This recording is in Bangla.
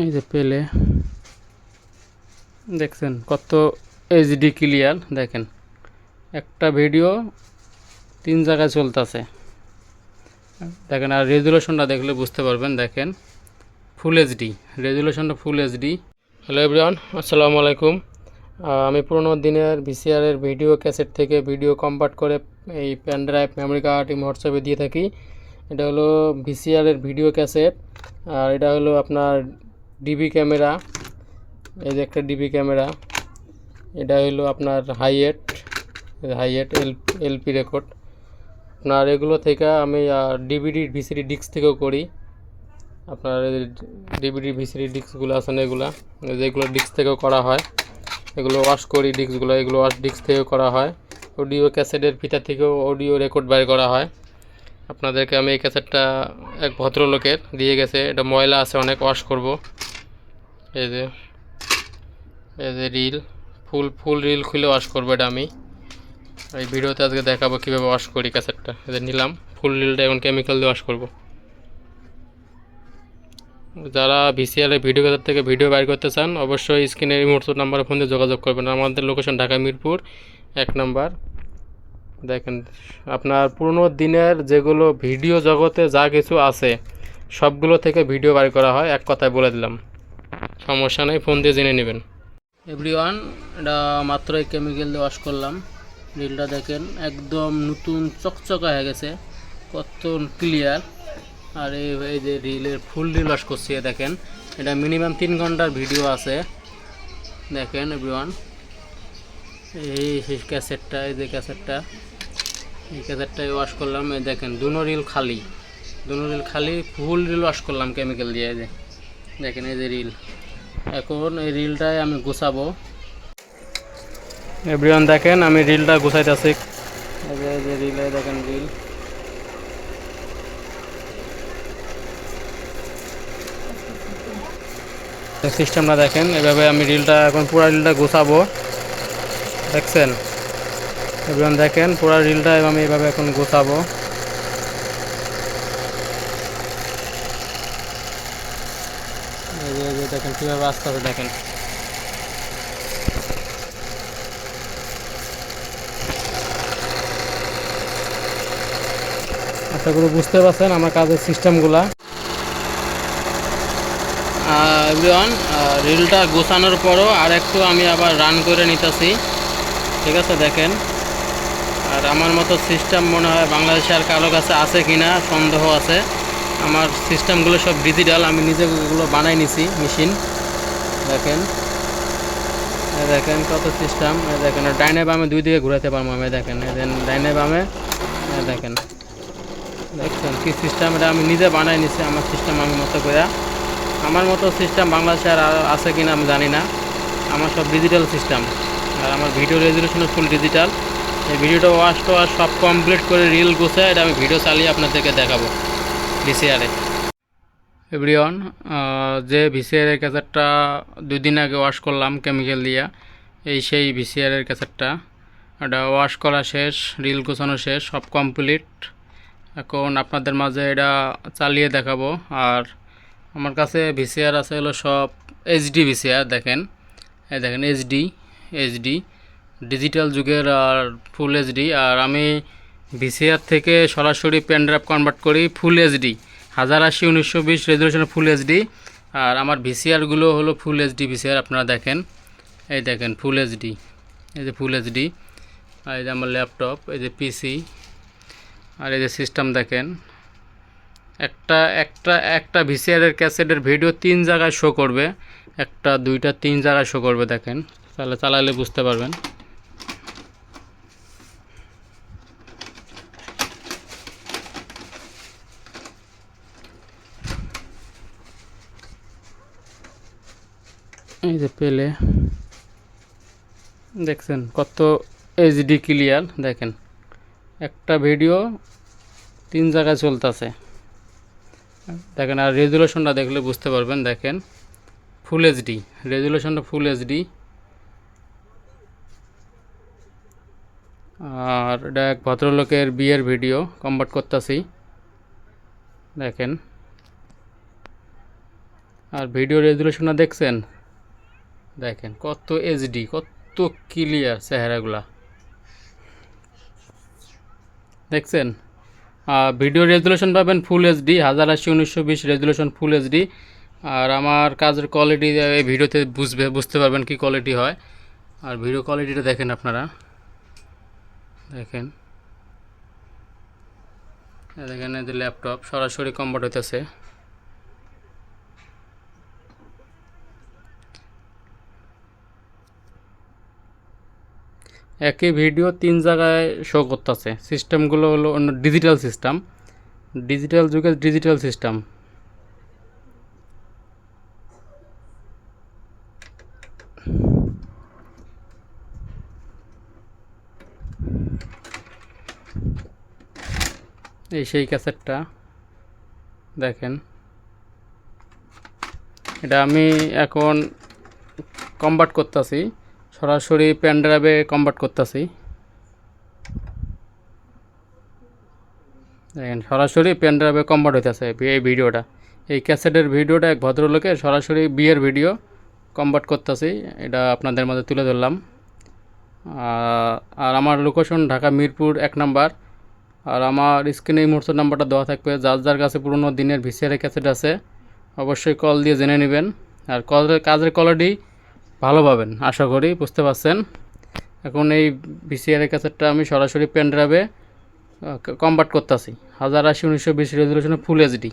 এই যে পেলে। দেখছেন কত এইচডি ক্লিয়ার দেখেন। একটা ভিডিও তিন জায়গায় চলতেছে। দেখেন, আর রেজুলেশনটা দেখলে বুঝতে পারবেন, দেখেন। ফুল এইচডি রেজুলেশনটা ফুল এইচডি হ্যালো এভরিওয়ান আসসালামু আলাইকুম। আমি পুরোনো দিনের ভিসিআরের ভিডিও ক্যাসেট থেকে ভিডিও কনভার্ট করে এই পেন ড্রাইভ মেমোরি কার্ড এই হোয়াটসঅ্যাপে দিয়ে থাকি। এটা হলো ভিসিআরের ভিডিও ক্যাসেট আর এটা হলো আপনার ডিবি ক্যামেরা এই যে একটা ডিবি ক্যামেরা এটা হলো আপনার হাইয়েট হাইয়েট এল এলপি রেকর্ড আপনার এগুলো থেকে আমি ডিভিডি ভিসিডি ডিস্ক থেকেও করি। আপনার ডিভিডি ভিসিডি ডিস্কগুলো আছে না এগুলা যেগুলো ডিস্ক থেকেও করা হয়। এগুলো ওয়াশ করি ডিস্কগুলো এগুলো ওয়াশ ডিস্ক থেকেও করা হয়। অডিও ক্যাসেটের ভিতর থেকেও অডিও রেকর্ড বাইর করা হয়। আপনাদেরকে আমি এই ক্যাসেটটা এক ভদ্রলোকের দিয়ে গেছে। এটা ময়লা আছে, অনেক ওয়াশ করব। এই যে এই যে রিল ফুল ফুল রিল খুলে ওয়াশ করব এটা আমি। এই ভিডিওতে আজকে দেখাবো কীভাবে ওয়াশ করি ক্যাসেটটা। এদের নিলাম ফুল রিলটা এখন কেমিক্যাল দিয়ে ওয়াশ করব। যারা ভিসিআরের ভিডিও ক্যাসেট থেকে ভিডিও বাইর করতে চান, অবশ্যই স্ক্রিনের রিমোট নাম্বারে ফোন দিয়ে যোগাযোগ করবেন। আমাদের লোকেশন ঢাকা মিরপুর, এক নাম্বার দেখেন, আপনার পুরনো দিনের যেগুলো ভিডিও জগতে যা কিছু আছে, সবগুলো থেকে ভিডিও বাইর করা হয়। এক কথায় বলে দিলাম। সমস্যা নেই, ফোন দিয়ে জেনে নেবেন। এভরিওয়ান, এটা মাত্রই কেমিক্যাল দিয়ে ওয়াশ করলাম। রিলটা দেখেন, একদম নতুন চকচকা হয়ে গেছে। কত ক্লিয়ার আর এই এই যে রিলের ফুল রিল ওয়াশ করছি দেখেন, এটা মিনিমাম তিন ঘণ্টার ভিডিও আছে। দেখেন, এভরিওয়ান। এই ক্যাসেটটা, এই যে ক্যাসেটটা, এই ক্যাসেটটাই ওয়াশ করলাম, এই দেখেন, দুনো রিল খালি, দুনো রিল খালি ফুল রিল ওয়াশ করলাম কেমিক্যাল দিয়ে যে। দেখেন, এই যে রিল এখন এই রিলটাই আমি গুছাবো। এভরিওয়ান দেখেন, আমি রিলটা গুছাইতেছি। এই যে এই যে রিল এই দেখেন রিল সিস্টেমটা দেখেন, এভাবে আমি রিলটা এখন পুরো রিলটা গুছাবো। দেখছেন? এভরিওয়ান দেখেন, পুরো রিলটা আমি এভাবে এখন গোছাবো। দেখেন, কীভাবে আসতে হবে, দেখেন। আশা করি বুঝতে পারছেন আমার কাজের সিস্টেমগুলা। এভরিওয়ান রিলটা গোছানোর পরও আর একটু আমি আবার রান করে নিতেছি। ঠিক আছে, দেখেন। আর আমার মতো সিস্টেম মনে হয় বাংলাদেশে আর কারও কাছে আছে কি না সন্দেহ আছে। আমার সিস্টেমগুলো সব ডিজিটাল আমি নিজে এগুলো বানাই নিছি মেশিন দেখেন। দেখেন কত সিস্টেম দেখেন। ডাইনে বামে দুই দিকে ঘুরাতে পারব আমি, দেখেন। দেন ডাইনে বামে দেখেন। দেখছেন কি সিস্টেম এটা আমি নিজে বানাই নিছি, আমার সিস্টেম আমি মতো করে আমার মতো সিস্টেম বাংলাদেশে আর আছে কি না আমি জানি না। আমার সব ডিজিটাল সিস্টেম আর আমার ভিডিও রেজলিউশনও ফুল ডিজিটাল এই ভিডিওটা ওয়াশ টোয়াশ সব কমপ্লিট করে রিল গুছে, এটা আমি ভিডিও চালিয়ে আপনাদেরকে দেখাবো ভিসিআরে এভরিওয়ান যে ভিসিআরের ক্যাসেটটা দুই দিন আগে ওয়াশ করলাম কেমিক্যাল দিয়া, এই সেই ভিসিআরের ক্যাসেটটা এটা ওয়াশ করা শেষ রিল গোছানো শেষ, সব কমপ্লিট এখন আপনাদের মাঝে এটা চালিয়ে দেখাবো। আর আমার কাছে ভিসিআর আছে হলো সব এইচডি ভিসিআর দেখেন। এই দেখেন এইচডি এইচডি ডিজিটাল যুগের আর ফুল এইচডি আর আমি ভিসিআর থেকে সরাসরি পেন কনভার্ট করি ফুল এইচডি হাজার আশি, উনিশশো বিশ রেজলিউশনের ফুল এইচডি আর আমার ভিসিআরগুলো হলো ফুল এইচডি ভিসিআর আপনারা দেখেন। এই দেখেন ফুল এইচডি এই যে ফুল এইচডি আর এই যে আমার ল্যাপটপ এই যে পিসি আর এই যে সিস্টেম দেখেন। একটা একটা একটা ভিসিআরের ক্যাসেটের ভিডিও তিন জায়গায় শো করবে, একটা, দুইটা, তিন জায়গায় শো করবে, দেখেন। তাহলে চালালে বুঝতে পারবেন। এই যে পেলে, দেখছেন কত এইচডি ক্লিয়ার দেখেন। একটা ভিডিও তিন জায়গায় চলতেছে। দেখেন আর রেজুলেশনটা দেখলে বুঝতে পারবেন, দেখেন। ফুল এইচডি রেজুলেশনটা ফুল এইচডি আর এটা এক ভদ্রলোকের বিয়ের ভিডিও কনভার্ট করতেছি। দেখেন। আর ভিডিও রেজুলেশনটা দেখছেন? দেখেন, কত এইচডি কত ক্লিয়ার চেহারাগুলা। দেখছেন? আর ভিডিও রেজুলেশন পাবেন ফুল এইচডি হাজার আশি উনিশশো বিশ রেজুলেশন ফুল এইচডি আর আমার কাজের কোয়ালিটি এই ভিডিওতে বুঝবে, বুঝতে পারবেন কি কোয়ালিটি হয়। আর ভিডিও কোয়ালিটিটা দেখেন আপনারা। দেখেন। দেখেন যে ল্যাপটপ সরাসরি কনভার্ট হইতেছে। একই ভিডিও তিন জায়গায় শো করতেছে। সিস্টেমগুলো হলো অন্য ডিজিটাল সিস্টেম ডিজিটাল যুগের ডিজিটাল সিস্টেম এই সেই ক্যাসেটটা, দেখেন। এটা আমি এখন কনভার্ট করতেছি, সরাসরি পেন ড্রাইভে করতেছি। দেখেন, সরাসরি পেন ড্রাইভে হইতেছে এই ভিডিওটা। এই ক্যাসেটের ভিডিওটা এক ভদ্রলোকে সরাসরি বিয়ের ভিডিও কনভার্ট করতেছি, এটা আপনাদের মধ্যে তুলে ধরলাম। আর আমার লোকেশন ঢাকা মিরপুর এক নাম্বার। আর আমার স্ক্রিনে এই মুহূর্তে নাম্বারটা দেওয়া থাকবে। যার যার কাছে পুরোনো দিনের ভিসিআর ক্যাসেট আছে, অবশ্যই কল দিয়ে জেনে নেবেন। আর কলের কাজের কোয়ালিটি ভালো পাবেন, আশা করি, বুঝতে পারছেন? এখন এই ভিসিআর ক্যাসেটটা আমি সরাসরি পেন ড্রাইভে কনভার্ট করতেছি। হাজার আশি, উনিশশো বিশ রেজুলেশনে ফুল এইচডি